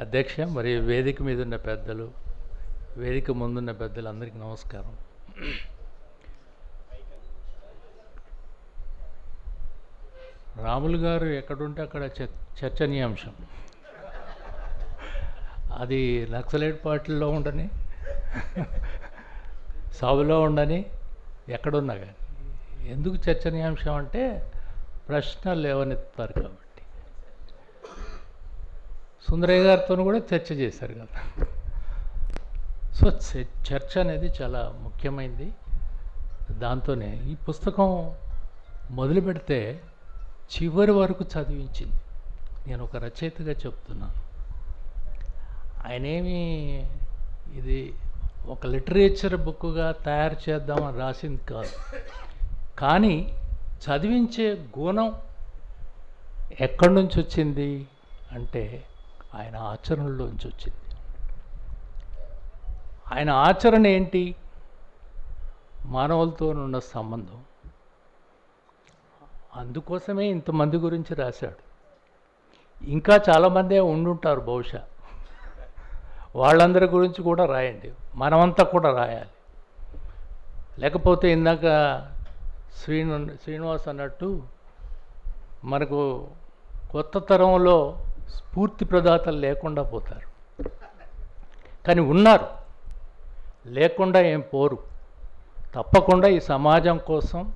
అధ్యక్ష మరి వేదిక మీద ఉన్న పెద్దలు వేదిక ముందున్న పెద్దలు అందరికీ నమస్కారం. రాములు గారు ఎక్కడుంటే అక్కడ చర్చనీయాంశం. అది నక్సలైట్ పార్టీలో ఉండని సభలో ఉండని ఎక్కడున్నా కానీ ఎందుకు చర్చనీయాంశం అంటే ప్రశ్నలు లేవనెత్తారు కాబట్టి. సుందరయ్య గారితో కూడా చర్చ చేశారు కదా. సో చ- చర్చ అనేది చాలా ముఖ్యమైనది దాంతోనే ఈ పుస్తకం మొదలు పెడితే చివరి వరకు చదివించింది. నేను ఒక రచయితగా చెప్తున్నాను. ఆయనేమి ఇది ఒక లిటరేచర్ బుక్గా తయారు చేద్దామని రాసింది కాదు. కానీ చదివించే గుణం ఎక్కడి నుంచి వచ్చింది అంటే ఆయన ఆచరణలోంచి వచ్చింది. ఆయన ఆచరణ ఏంటి? మానవులతో ఉన్న సంబంధం. అందుకోసమే ఇంతమంది గురించి రాశాడు. ఇంకా చాలామందే ఉండుంటారు బహుశా. వాళ్ళందరి గురించి కూడా రాయండి. మనమంతా కూడా రాయాలి. లేకపోతే ఇందాక శ్రీను శ్రీనివాస్ అన్నట్టు మనకు కొత్త తరంలో స్ఫూర్తి ప్రదాతలు లేకుండా పోతారు. కానీ ఉన్నారు. లేకుండా ఏం పోరు. తప్పకుండా ఈ సమాజం కోసం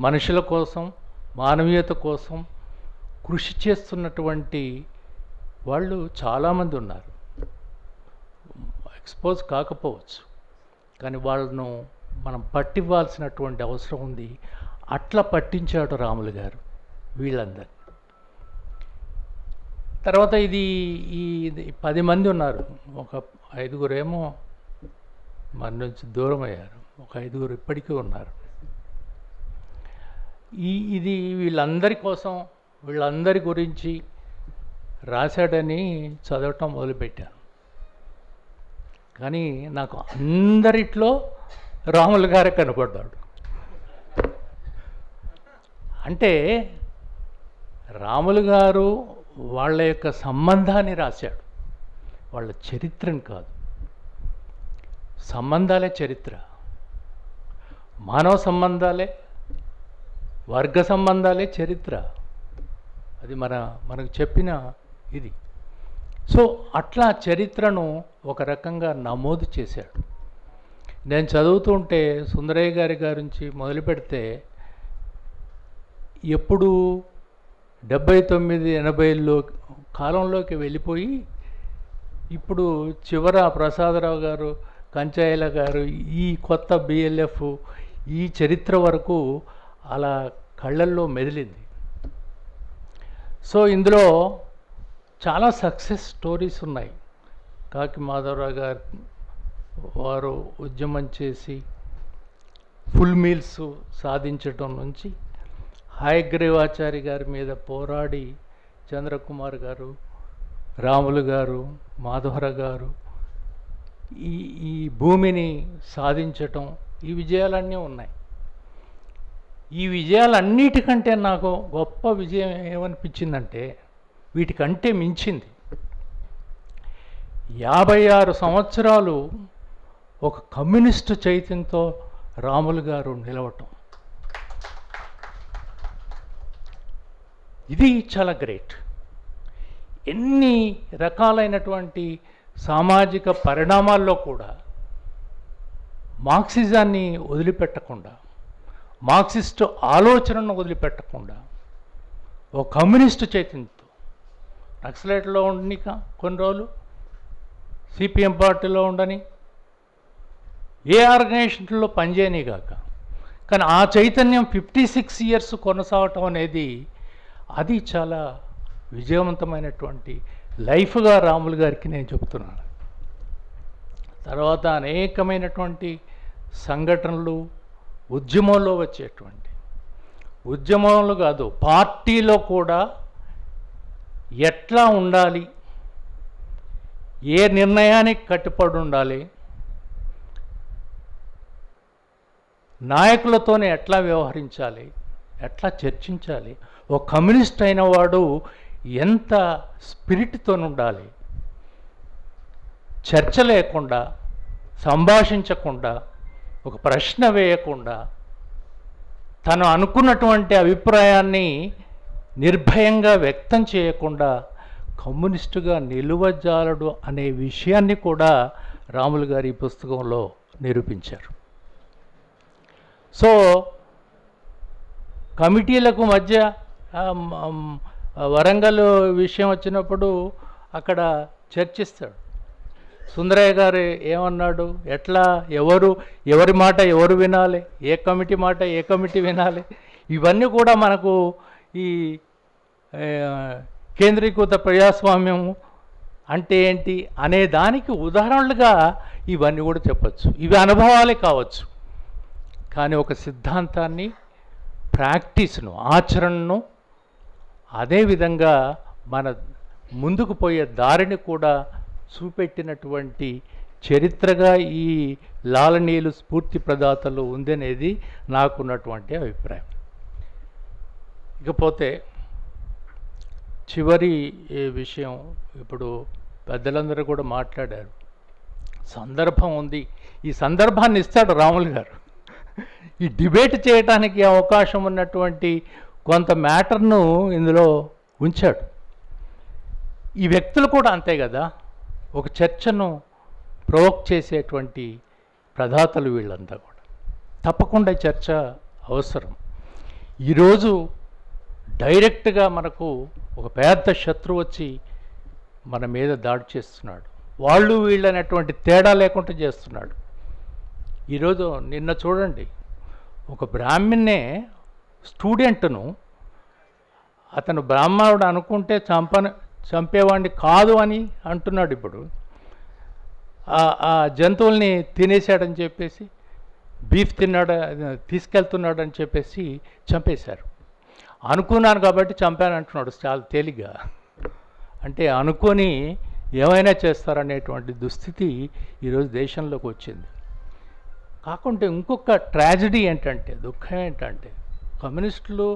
మనుషుల కోసం మానవీయత కోసం కృషి చేస్తున్నటువంటి వాళ్ళు చాలామంది ఉన్నారు. ఎక్స్పోజ్ కాకపోవచ్చు. కానీ వాళ్ళను మనం పట్టివ్వాల్సినటువంటి అవసరం ఉంది. అట్లా పట్టించాడు రాములు గారు వీళ్ళందరినీ. తర్వాత ఇది ఈ ఇది పది మంది ఉన్నారు. ఒక ఐదుగురేమో మన నుంచి దూరం అయ్యారు. ఒక ఐదుగురు ఇప్పటికీ ఉన్నారు. ఈ ఇది వీళ్ళందరి కోసం వీళ్ళందరి గురించి రాశాడని చదవటం మొదలుపెట్టాను. కానీ నాకు అందరిట్లో రాములు గారే కనపడ్డాడు. అంటే రాములు గారు వాళ్ళ యొక్క సంబంధాన్ని రాశాడు. వాళ్ళ చరిత్రను కాదు. సంబంధాలే చరిత్ర. మానవ సంబంధాలే వర్గ సంబంధాలే చరిత్ర. అది మన మనకు చెప్పిన ఇది. సో అట్లా చరిత్రను ఒక రకంగా నమోదు చేశాడు. నేను చదువుతుంటే సుందరయ్య గారి గురించి మొదలు పెడితే ఎప్పుడు డెబ్బై తొమ్మిది ఎనభైలో కాలంలోకి వెళ్ళిపోయి ఇప్పుడు చివర ప్రసాదరావు గారు కంచాయిల గారు ఈ కొత్త బిఎల్ఎఫ్ ఈ చరిత్ర వరకు అలా కళ్ళల్లో మెదిలింది. సో ఇందులో చాలా సక్సెస్ స్టోరీస్ ఉన్నాయి. కాకి మాధవరావు గారు వారు ఉద్యమం చేసి ఫుల్ మీల్స్ సాధించటం నుంచి హయగ్రీవాచారి గారి మీద పోరాడి చంద్రకుమార్ గారు రాములు గారు మాధవర గారు ఈ ఈ భూమిని సాధించటం ఈ విజయాలన్నీ ఉన్నాయి. ఈ విజయాలన్నిటికంటే నాకు గొప్ప విజయం ఏమనిపించిందంటే వీటికంటే మించింది యాభై ఆరు సంవత్సరాలు ఒక కమ్యూనిస్టు చైతన్యంతో రాములు గారు నిలవటం. ఇది చాలా గ్రేట్ ఎన్ని రకాలైనటువంటి సామాజిక పరిణామాల్లో కూడా మార్క్సిజాన్ని వదిలిపెట్టకుండా మార్క్సిస్టు ఆలోచనను వదిలిపెట్టకుండా ఓ కమ్యూనిస్టు చైతన్యంతో నక్సలైట్లో ఉండని కొన్ని రోజులు సిపిఎం పార్టీలో ఉండని ఏ ఆర్గనైజేషన్లో పనిచేయని కాక కానీ ఆ చైతన్యం ఫిఫ్టీ సిక్స్ ఇయర్స్ కొనసాగటం అనేది అది చాలా విజయవంతమైనటువంటి లైఫ్గా రాములు గారికి నేను చెబుతున్నాను. తర్వాత అనేకమైనటువంటి సంఘటనలు ఉద్యమంలో వచ్చేటువంటి ఉద్యమంలో కాదు పార్టీలో కూడా ఎట్లా ఉండాలి ఏ నిర్ణయానికి కట్టుబడి ఉండాలి నాయకులతోనే ఎట్లా వ్యవహరించాలి ఎట్లా చర్చించాలి ఒక కమ్యూనిస్ట్ అయిన వాడు ఎంత స్పిరిట్తో ఉండాలి చర్చ లేకుండా సంభాషించకుండా ఒక ప్రశ్న వేయకుండా తను అనుకున్నటువంటి అభిప్రాయాన్ని నిర్భయంగా వ్యక్తం చేయకుండా కమ్యూనిస్టుగా నిలువజాలడు అనే విషయాన్ని కూడా రాములు గారి ఈ పుస్తకంలో నిరూపించారు. సో కమిటీలకు మధ్య వరంగల్ విషయం వచ్చినప్పుడు అక్కడ చర్చిస్తాడు. సుందరయ్య గారు ఏమన్నాడు? ఎట్లా? ఎవరు? ఎవరి మాట ఎవరు వినాలి? ఏ కమిటీ మాట ఏ కమిటీ వినాలి? ఇవన్నీ కూడా మనకు ఈ కేంద్రీకృత ప్రజాస్వామ్యం అంటే ఏంటి అనే దానికి ఉదాహరణలుగా ఇవన్నీ కూడా చెప్పచ్చు. ఇవి అనుభవాలే కావచ్చు. కానీ ఒక సిద్ధాంతాన్ని ప్రాక్టీస్ను ఆచరణను అదేవిధంగా మన ముందుకు పోయే దారిని కూడా చూపెట్టినటువంటి చరిత్రగా ఈ లాలనీలు స్ఫూర్తి ప్రదాతలు ఉందనేది నాకున్నటువంటి అభిప్రాయం. ఇకపోతే చివరి విషయం ఇప్పుడు పెద్దలందరూ కూడా మాట్లాడారు. సందర్భం ఉంది. ఈ సందర్భాన్ని ఇస్తాడు రాములు గారు. ఈ డిబేట్ చేయడానికి అవకాశం ఉన్నటువంటి కొంత మ్యాటర్ను ఇందులో ఉంచాడు. ఈ వ్యక్తులు కూడా అంతే కదా ఒక చర్చను ప్రొవోక్ చేసేటువంటి ప్రదాతలు వీళ్ళంతా కూడా. తప్పకుండా ఈ చర్చ అవసరం. ఈరోజు డైరెక్ట్గా మనకు ఒక పెద్ద శత్రువు వచ్చి మన మీద దాడి చేస్తున్నాడు. వాళ్ళు వీళ్ళు అనేటువంటి తేడా లేకుండా చేస్తున్నాడు. ఈరోజు నిన్న చూడండి ఒక బ్రాహ్మణ్ణే స్టూడెంట్ను అతను బ్రాహ్మణుడు అనుకుంటే చంపని చంపేవాడిని కాదు అని అంటున్నాడు ఇప్పుడు. ఆ- జంతువుల్ని తినేశాడని చెప్పేసి బీఫ్ తిన్నాడు తీసుకెళ్తున్నాడు అని చెప్పేసి చంపేశారు. అనుకున్నాను కాబట్టి చంపాను అంటున్నాడు చాలా తేలిగ్గా. అంటే అనుకొని ఏమైనా చేస్తారనేటువంటి దుస్థితి ఈరోజు దేశంలోకి వచ్చింది. కాకుంటే ఇంకొక ట్రాజడీ ఏంటంటే దుఃఖం ఏంటంటే కమ్యూనిస్టులు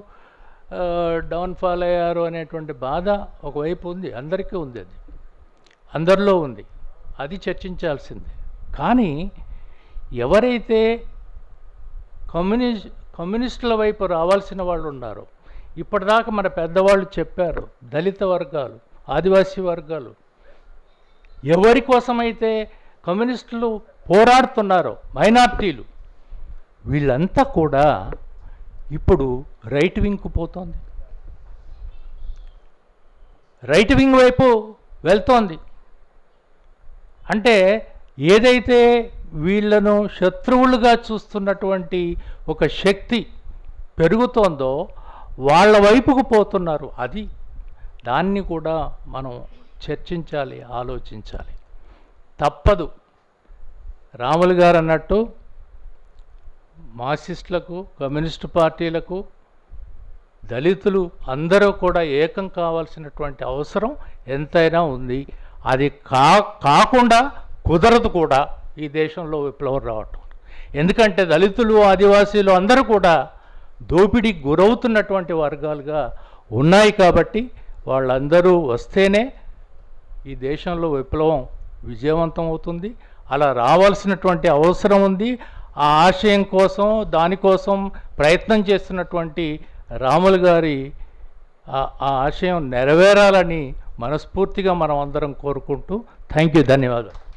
డౌన్ఫాల్ అయ్యారు అనేటువంటి బాధ ఒకవైపు ఉంది అందరికీ ఉంది అది. అందరిలో ఉంది. అది చర్చించాల్సిందే. కానీ ఎవరైతే కమ్యూనిస్ట్ కమ్యూనిస్టుల వైపు రావాల్సిన వాళ్ళు ఉన్నారో ఇప్పటిదాకా మన పెద్దవాళ్ళు చెప్పారు దళిత వర్గాలు ఆదివాసీ వర్గాలు ఎవరి కోసమైతే కమ్యూనిస్టులు పోరాడుతున్నారో మైనార్టీలు వీళ్ళంతా కూడా ఇప్పుడు రైట్ వింగ్కు పోతోంది. రైట్ వింగ్ వైపు వెళ్తోంది. అంటే ఏదైతే వీళ్ళను శత్రువులుగా చూస్తున్నటువంటి ఒక శక్తి పెరుగుతోందో వాళ్ళ వైపుకు పోతున్నారు. అది దాన్ని కూడా మనం చర్చించాలి ఆలోచించాలి. తప్పదు. రాములు గారు అన్నట్టు మార్క్సిస్టులకు కమ్యూనిస్టు పార్టీలకు దళితులు అందరూ కూడా ఏకం కావాల్సినటువంటి అవసరం ఎంతైనా ఉంది. అది కా కాకుండా కుదరదు కూడా ఈ దేశంలో విప్లవం రావటం. ఎందుకంటే దళితులు ఆదివాసీలు అందరూ కూడా దోపిడీకి గురవుతున్నటువంటి వర్గాలుగా ఉన్నాయి కాబట్టి వాళ్ళందరూ వస్తేనే ఈ దేశంలో విప్లవం విజయవంతం అవుతుంది. అలా రావాల్సినటువంటి అవసరం ఉంది. ఆ ఆశయం కోసం దానికోసం ప్రయత్నం చేస్తున్నటువంటి రాములు గారి ఆ- ఆశయం నెరవేరాలని మనస్ఫూర్తిగా మనం అందరం కోరుకుంటూ థ్యాంక్ యూ ధన్యవాదాలు.